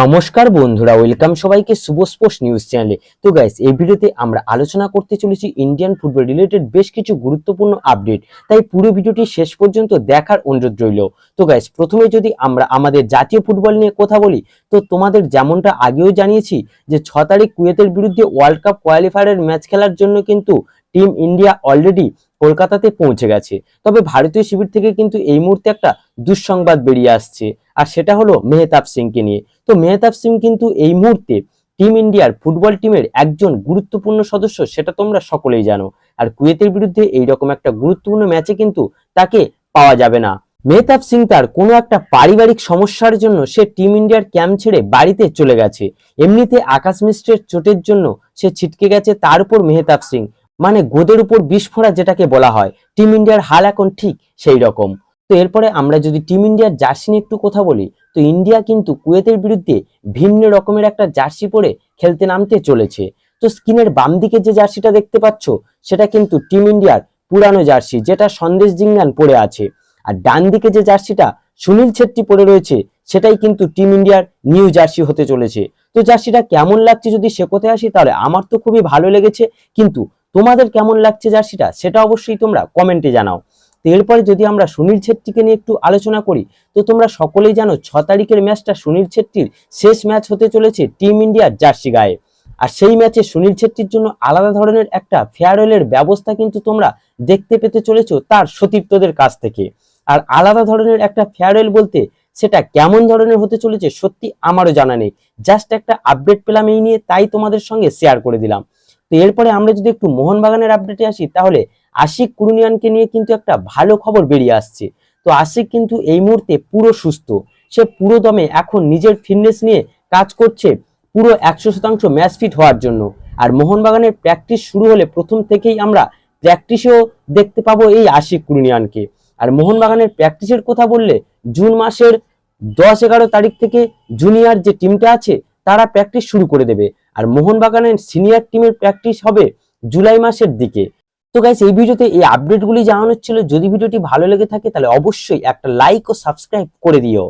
নমস্কার বন্ধুরা, ওয়েলকাম সবাইকে শুভ স্পোর্টস নিউজ চ্যানেলে। তো গাইস এই ভিডিওতে আমরা আলোচনা করতে চলেছি ইন্ডিয়ান ফুটবল রিলেটেড বেশ কিছু গুরুত্বপূর্ণ আপডেট তাই পুরো ভিডিওটি শেষ পর্যন্ত দেখার অনুরোধ রইল। তো গাইস প্রথমে যদি আমরা আমাদের জাতীয় ফুটবল নিয়ে কথা বলি, তো তোমাদের যেমনটা আগেও জানিয়েছি যে ছ তারিখ কুয়েতের বিরুদ্ধে ওয়ার্ল্ড কাপ কোয়ালিফায়ারের ম্যাচ খেলার জন্য কিন্তু টিম ইন্ডিয়া অলরেডি কলকাতাতে পৌঁছে গেছে। তবে ভারতীয় শিবির থেকে কিন্তু এই মুহূর্তে একটা দুঃসংবাদ বেরিয়ে আসছে। আর সেটা হলো মেহতাব সিংকে নিয়ে। তো মেহতাব সিং কিন্তু এই মুহূর্তে টিম ইন্ডিয়ার ফুটবল টিমের একজন গুরুত্বপূর্ণ সদস্য, সেটা তোমরা সকলেই জানো। আর কুয়েতের বিরুদ্ধে এইরকম একটা গুরুত্বপূর্ণ ম্যাচে কিন্তু তাকে পাওয়া যাবে না। মেহতাব সিং তার কোনো একটা পারিবারিক সমস্যার জন্য সে টিম ইন্ডিয়ার ক্যাম্প ছেড়ে বাড়িতে চলে গেছে। এমনিতে আকাশ মিশ্রের চোটের জন্য সে ছিটকে গেছে তার উপর মেহতাব সিং। মানে গোদের উপর বিস্ফোরা যেটাকে বলা হয়। টিম ইন্ডিয়ার হাল এখন ঠিক সেই রকম তো এরপরে আমরা যদি টিম ইন্ডিয়ার জার্সি নিয়ে একটু কথা বলি, তো ইন্ডিয়া কিন্তু কুয়েতের বিরুদ্ধে ভিন্ন রকমের একটা জার্সি পরে খেলতে নামতে চলেছে। তো স্ক্রিনের বাম দিকে যে জার্সিটা দেখতে পাচ্ছ, সেটা কিন্তু টিম ইন্ডিয়ার পুরানো জার্সি, যেটা সন্দেশ জিঙ্গান পরে আছে। আর ডান দিকে যে জার্সিটা সুনীল ছেত্রী পরে রয়েছে, সেটাই কিন্তু টিম ইন্ডিয়ার নিউ জার্সি হতে চলেছে। তো জার্সিটা কেমন লাগছে যদি সে কোথায় আসি, তাহলে আমার তো খুবই ভালো লেগেছে। কিন্তু তোমাদের কেমন লাগছে জার্সিটা, সেটা অবশ্যই তোমরা কমেন্টে জানাও। তো এরপরে যদি আমরা সুনীল ছেত্রীকে নিয়ে একটু আলোচনা করি, তো তোমরা সকলেই জানো ছ তারিখের ম্যাচটা সুনীল ছেত্রীর শেষ ম্যাচ হতে চলেছে টিম ইন্ডিয়ার জার্সি গায়ে। আর সেই ম্যাচে সুনীল ছেত্রীর জন্য আলাদা ধরনের একটা ফেয়ারওয়েলের ব্যবস্থা কিন্তু তোমরা দেখতে পেতে চলেছো তার সতীর্থদের কাছ থেকে। আর আলাদা ধরনের একটা ফেয়ারওয়েল বলতে সেটা কেমন ধরনের হতে চলেছে সত্যি আমারও জানা নেই। জাস্ট একটা আপডেট পেলাম এই নিয়ে, তাই তোমাদের সঙ্গে শেয়ার করে দিলাম। তো এরপরে আমরা যদি একটু মোহনবাগানের আপডেটে আসি, তাহলে আশিক কুরুনিয়ানকে নিয়ে কিন্তু একটা ভালো খবর বেরিয়ে আসছে। তো আশিক কিন্তু এই মুহূর্তে পুরো সুস্থ। সে পুরো দমে এখন নিজের ফিটনেস নিয়ে কাজ করছে পুরো একশো শতাংশ ম্যাচ ফিট হওয়ার জন্য। আর মোহনবাগানের প্র্যাকটিস শুরু হলে প্রথম থেকেই আমরা প্র্যাকটিসেও দেখতে পাবো এই আশিক কুরুনিয়ানকে। আর মোহনবাগানের প্র্যাকটিসের কথা বললে জুন মাসের দশ এগারো তারিখ থেকে জুনিয়র যে টিমটা আছে, তারা প্র্যাকটিস শুরু করে দেবে। আর মোহনবাগানের সিনিয়র টিমের প্র্যাকটিস হবে জুলাই মাসের দিকে। তো গাইস এই ভিডিওতে এই আপডেটগুলি জানানোর ছিল। যদি ভিডিওটি ভালো লেগে থাকে, তাহলে অবশ্যই একটা লাইক ও সাবস্ক্রাইব করে দিও।